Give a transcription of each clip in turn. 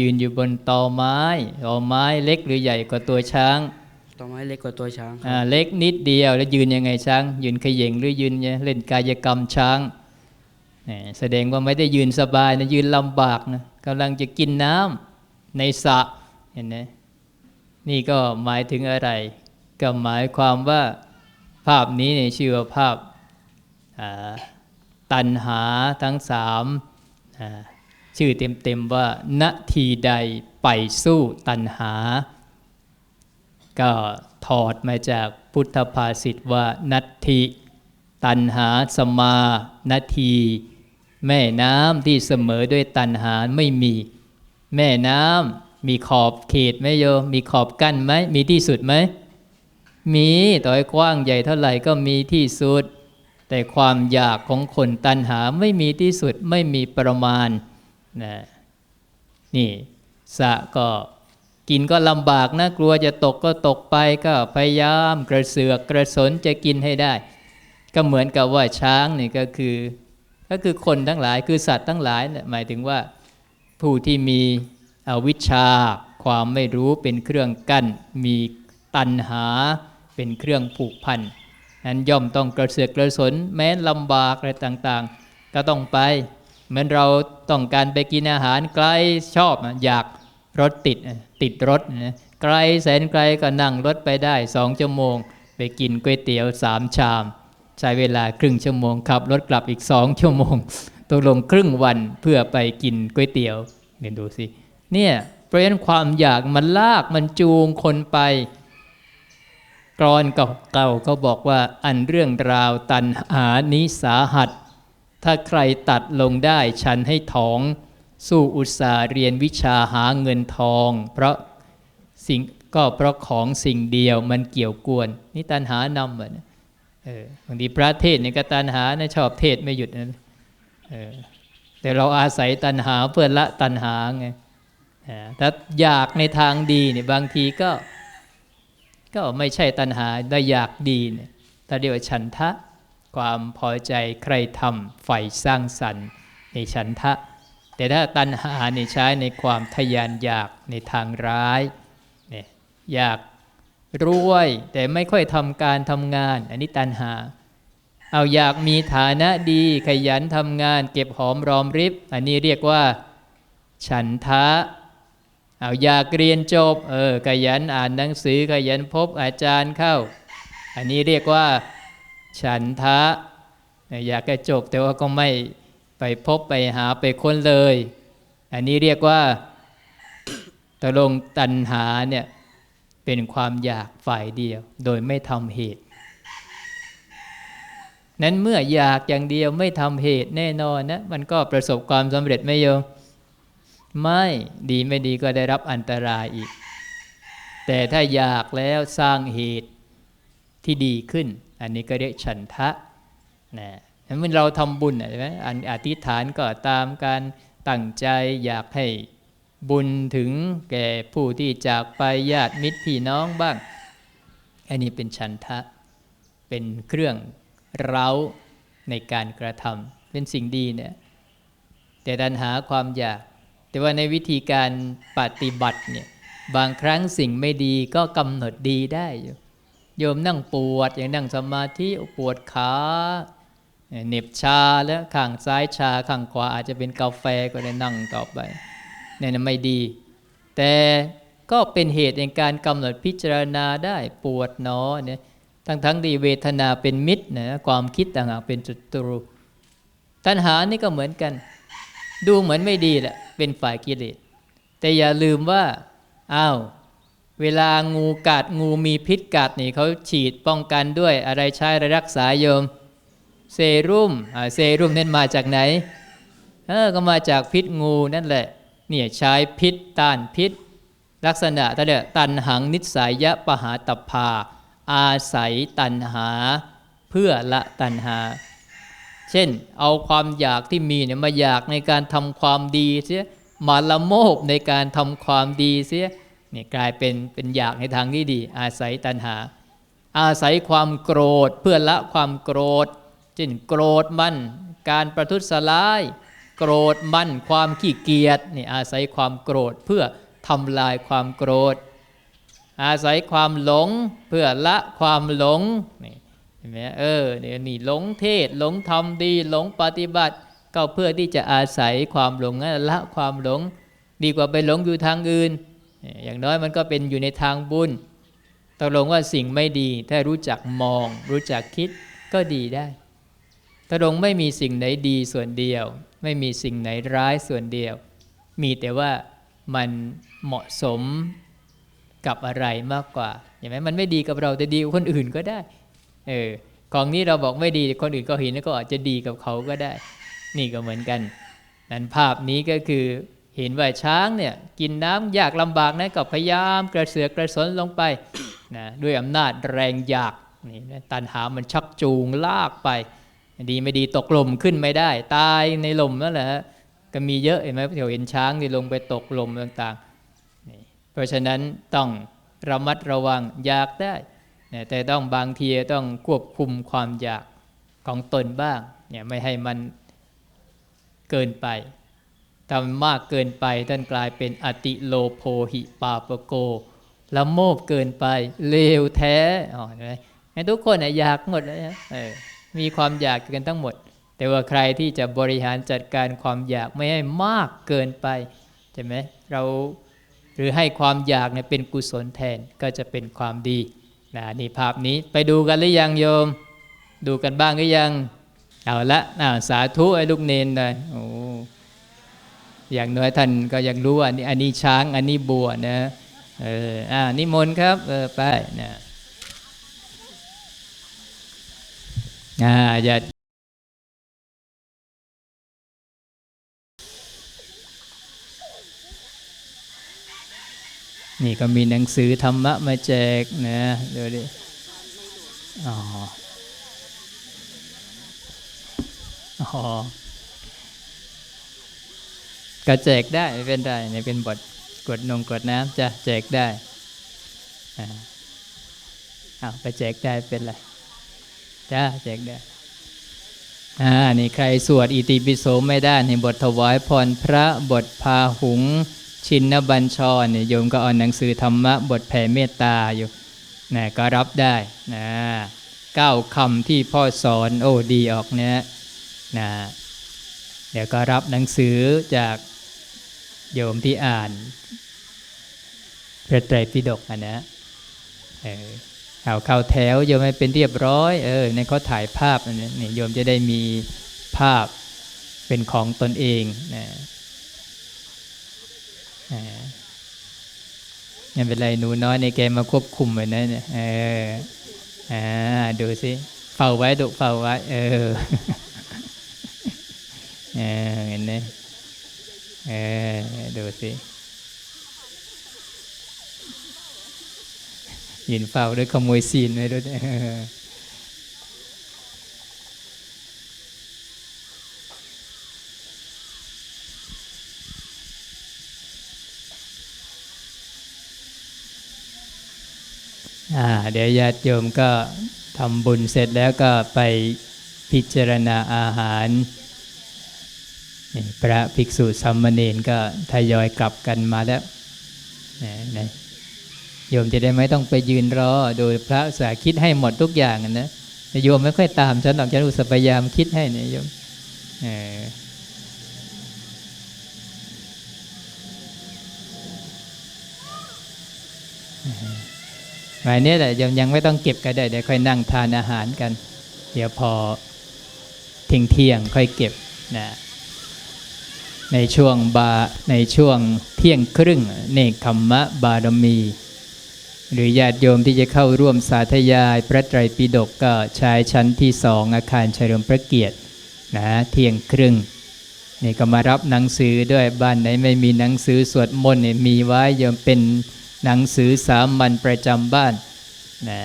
ยืนอยู่บนตอไม้ตอไม้เล็กหรือใหญ่กว่าตัวช้างต่อไม้เล็กกว่าตัวช้างคอ่ารับเล็กนิดเดียวแล้วยืนยังไงช้าง ยืนเขย่งหรือยืนเล่นกายกรรมช้างแหมแสดงว่าไม่ได้ยืนสบายนะยืนลำบากนะกำลังจะกินน้ำในสระเห็นไหมนี่ก็หมายถึงอะไร ก็หมายความว่าภาพนี้เนี่ยชื่อว่าภาพอ่าตันหาทั้งสามอ่า ชื่อเต็มๆว่านาทีใดไปสู้ตันหา ก็ถอดมาจากพุทธภาษิตว่านัตถิตันหาสมานาทีแม่น้ำที่เสมอด้วยตันหาไม่มี แม่น้ำมีขอบเขตไหมโยมมีขอบกั้นไหมมีที่สุดไหมมีต่อให้กว้างใหญ่เท่าไหร่ก็มีที่สุด แต่ความอยากของคนตันหาไม่มีที่สุดไม่มีประมาณ นะนี่สะก็กินก็ลำบากนะกลัวจะตกก็ตกไปก็พยายามกระเสือกกระสนจะกินให้ได้ ก็เหมือนกับว่าช้างนี่ก็คือ ก็คือคนทั้งหลายคือสัตว์ทั้งหลายเนี่ยหมายถึงว่าผู้ที่มีอวิชชา ความไม่รู้เป็นเครื่องกั้น มีตัณหาเป็นเครื่องผูกพันนั้นย่อมต้องกระเสือกกระสนแม้ลำบากอะไรต่างๆ ก็ต้องไป เหมือนเราต้องการไปกินอาหารไกลชอบอยากรถติดติดรถนะไกลแสนไกลก็นั่งรถไปได้สองชั่วโมง ไปกินก๋วยเตี๋ยวสามชาม ใช้เวลาครึ่งชั่วโมงขับรถกลับอีกสองชั่วโมงตกลงครึ่งวันเพื่อไปกินก๋วยเตี๋ยวเดี๋ยวดูสิเนี่ยเพราะฉะนั้นความอยากมันลากมันจูงคนไปกรอนเก่าๆก็บอกว่าอันเรื่องราวตันหานี้สาหัส ถ้าใครตัดลงได้ฉันให้ถอง สู้อุตสาเรียนวิชาหาเงินทอง เพราะสิ่งก็เพราะของสิ่งเดียวมันเกี่ยวกวน นี่ตันหานำเหมือนบางทีพระเทศเนี่ยก็ตันหานะชอบเทศไม่หยุดนะแต่เราอาศัยตันหาเพื่อละตันหาไงถ้าอยากในทางดีเนี่ยบางทีก็ ก็ไม่ใช่ตันหาได้อยากดีเนี่ยถ้าเรียกว่าฉันทะ ความพอใจใครทำใฝ่สร้างสรรค์ในฉันทะ แต่ถ้าตัณหาเนี่ยใช้ในความทยานอยากในทางร้ายเนี่ยอยากรวย แต่ไม่ค่อยทำการทำงาน อันนี้ตัณหา เอาอยากมีฐานะดีขยันทำงาน เก็บหอมรอมริบ อันนี้เรียกว่า ฉันทะเอาอยากเรียนจบเออขยันอ่านหนังสือขยันพบอาจารย์เข้า อันนี้เรียกว่า ฉันทะ อยากจะจบแต่ว่าก็ไม่ไปพบไปหาไปค้นเลย อันนี้เรียกว่าตกลงตัณหาเนี่ยเป็นความอยากฝ่ายเดียว โดยไม่ทำเหตุ นั้นเมื่ออยากอย่างเดียวไม่ทำเหตุแน่นอนนะมันก็ประสบความสำเร็จไม่โยมไม่ดีไม่ดีก็ได้รับอันตรายอีก แต่ถ้าอยากแล้วสร้างเหตุที่ดีขึ้น อันนี้ก็เรียกฉันทะนะเมื่อเราทำบุญใช่ไหมอันอธิษฐานก็ตามการตั้งใจอยากให้บุญถึงแก่ผู้ที่จากไปญาติมิตรพี่น้องบ้าง อันนี้เป็นฉันทะ เป็นเครื่องเร้าในการกระทำเป็นสิ่งดีเนี่ยแต่ดันหาความอยาก แต่ว่าในวิธีการปฏิบัติเนี่ยบางครั้งสิ่งไม่ดีก็กำหนดดีได้อยู่ โยมนั่งปวด อย่างนั่งสมาธิปวดขาเหน็บชาแล้วข้างซ้ายชาข้างขวาอาจจะเป็นกาแฟก็ได้นั่งต่อไปเนี่ยนะไม่ดี แต่ก็เป็นเหตุในการกำหนดพิจารณาได้ปวดหนอเนี่ยทั้งทั้งๆที่เวทนาเป็นมิตรนะความคิดต่างหากเป็นศัตรูตัณหานี่ก็เหมือนกัน ดูเหมือนไม่ดีแหละเป็นฝ่ายกิเลสแต่อย่าลืมว่าอ้าว เวลางูกัดงูมีพิษกัดนี่เขาฉีดป้องกันด้วยอะไรใช้อะไรรักษาโยม เซรุ่มเซรุ่มนั่นมาจากไหนเออก็มาจากพิษงูนั่นแหละเนี่ยใช้พิษต้านพิษ ลักษณะท่าเรียตันหังนิสัยยะปหาตพาอาศัยตันหา เพื่อละตันหา เช่นเอาความอยากที่มีเนี่ยมาอยากในการทำความดีเสียมาละโมบในการทำความดีเสีย นี่ยกลายเป็นเป็นอยากในทางที่ดี อาศัยตัณหา อาศัยความโกรธเพื่อละความโกรธเช่นโกรธมันการประทุษร้ายโกรธมันความขี้เกียจนี่อาศัยความโกรธเพื่อทำลายความโกรธ อาศัยความหลงเพื่อละความหลงนี่เห็นไหมเออเนี่ยนี่หลงเทศหลงทำดีหลงปฏิบัติ ก็เพื่อที่จะอาศัยความหลงนั้นละความหลง ดีกว่าไปหลงอยู่ทางอื่น อย่างน้อยมันก็เป็นอยู่ในทางบุญตกลงว่าสิ่งไม่ดี ถ้ารู้จักมอง รู้จักคิดก็ดีได้ตกลงไม่มีสิ่งไหนดีส่วนเดียว ไม่มีสิ่งไหนร้ายส่วนเดียว มีแต่ว่ามันเหมาะสมกับอะไรมากกว่าเห็นไหมมันไม่ดีกับเราแต่ดีกับคนอื่นก็ได้ เออของนี้เราบอกไม่ดีคนอื่นก็เห็นแล้วก็อาจจะดีกับเขาก็ได้ นี่ก็เหมือนกันนั้นภาพนี้ก็คือ เห็นว่าช้างเนี่ยกินน้ำยากลำบากนะก็พยายามกระเสือกกระสนลงไปนะด้วยอำนาจแรงอยากนี่นะตันหามันชักจูงลากไป ดีไม่ดีตกลมขึ้นไม่ได้ ตายในลมนั่นแหละฮะก็มีเยอะเห็นไหมเดี๋ยวเห็นช้างที่ลงไปตกลมต่างๆนี่เพราะฉะนั้นต้องระมัดระวังอยากได้ แต่ต้องบางทีต้องควบคุมความอยากของตนบ้างเนี่ยไม่ให้มันเกินไป ทำมากเกินไปท่านกลายเป็นอติโลโพหิปาปโกละโมบเกินไปเลวแท้อ๋อเห็นไหมให้ทุกคนอยากหมดเลยนะมีความอยากกันทั้งหมด แต่ว่าใครที่จะบริหารจัดการความอยากไม่ให้มากเกินไปใช่ไหมเราหรือให้ความอยากเนี่ยเป็นกุศลแทนก็จะเป็นความดีนะนี่ภาพนี้ไปดูกันหรือยังโยม ดูกันบ้างหรือยัง เอาละสาธุไอ้ลูกเนนเลยโอ้ อย่างน้อยท่านก็ยังรู้ว่าอันี่อันนี้ช้าง อันนี้บัวนะเอออ่านิมนต์ครับเออไปนะอ่าอย่านี่ก็มีหนังสือธรรมะมาแจกนะเดี๋ยวดิอ๋ออ๋อ ก็แจกได้ไม่เป็นไรเนี่ยเป็นบทกดนงกดน้ำจะแจกได้อาเอาไปแจกได้เป็นไรจ้าแจกได้อ่านี่ใครสวดอิติปิโสไม่ได้ในบทถวายพรพระบทพาหุงชินนบัญชรเนี่ยโยมก็เอาหนังสือธรรมะบทแผ่เมตตาอยู่นะก็รับได้นะเก้าคำที่พ่อสอนโอ้ดีออกเนี่ยนะเดี๋ยวก็รับหนังสือจาก โยมที่อ่านพระไตรปิฎกอะนะเออเอาเข้าแถวโยมให้เป็นเรียบร้อย เออในเขาถ่ายภาพอันนี้โยมจะได้มีภาพเป็นของตนเองนะอ่าไม่เป็นไรหนูน้อยในแกมาควบคุมเหมือนนั้นเนี่ยเอออ่าดูสิเฝ้าไว้ดุเฝ้าไว้ เออเออเห็นไหม เออดูสิยินเฝ้าด้วยขโมยซีนไว้ด้วยเอออ่าเดี๋ยวญาติโยมก็ทำบุญเสร็จแล้วก็ไปพิจารณาอาหาร พระภิกษุสามเณรก็ทยอยกลับกันมาแล้วนะโยมจะได้ไม่ต้องไปยืนรอโดยพระสาคิดให้หมดทุกอย่างนะโยมไม่ค่อยตามฉันหรอกฉันอุตส่าห์พยายามคิดให้นี่ยโยมเออหมายนี้แหละโยมยังไม่ต้องเก็บก็ได้เดี๋ยวค่อยนั่งทานอาหารกัน เดี๋ยวพอเที่ยงเที่ยงๆค่อยเก็บนะ ในช่วงบาในช่วงเที่ยงครึ่งเนกขมมะบารมี หรือญาติโยมที่จะเข้าร่วมสาธยาย พระไตรปิฎกก็ใช้ชั้นที่สองอาคารเฉลิมพระเกียรตินะเที่ยงครึ่งนี่ก็มารับหนังสือด้วยบ้านไหนไม่มีหนังสือสวดมนต์เนี่ยมีไว้โยมเป็นหนังสือสามัญประจำบ้านนะ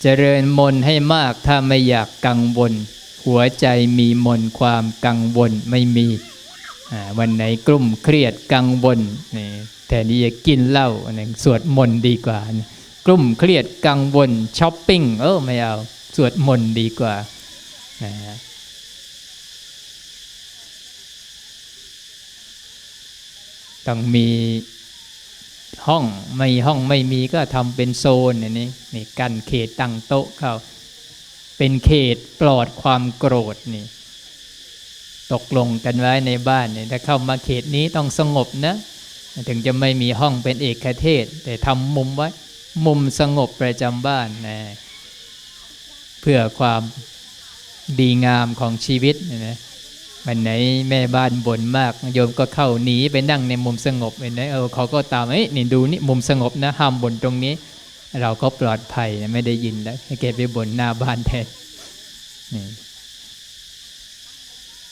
เจริญมนต์ให้มากถ้าไม่อยากกังวล หัวใจมีมนความกังวลไม่มี วันไหนกลุ่มเครียดกังวลนี่แทนที่จะกินเหล้าสวดมนต์ดีกว่า กลุ่มเครียดกังวลช้อปปิ้งเออไม่เอาสวดมนต์ดีกว่านะต้องมีห้องไม่ห้องไม่มีก็ทำเป็นโซนอันนี้นี่กันเขตตั้งโต๊ะเข้า เป็นเขตปลอดความโกรธนี่ ตกลงกันไว้ในบ้านเนี่ยถ้าเข้ามาเขตนี้ต้องสงบนะ ถึงจะไม่มีห้องเป็นเอกเทศ แต่ทำมุมไว้ มุมสงบประจำบ้านนะเพื่อความดีงามของชีวิตนะนะวันไหนแม่บ้านบ่นมากโยมก็เข้าหนีไปนั่งในมุมสงบเห็นไหมเออเขาก็ตามเอ้ยนี่ดูนี่มุมสงบนะห้ามบ่นตรงนี้ เราก็ปลอดภัยไม่ได้ยินแล้วให้แกไปบนหน้าบ้านแทนนี่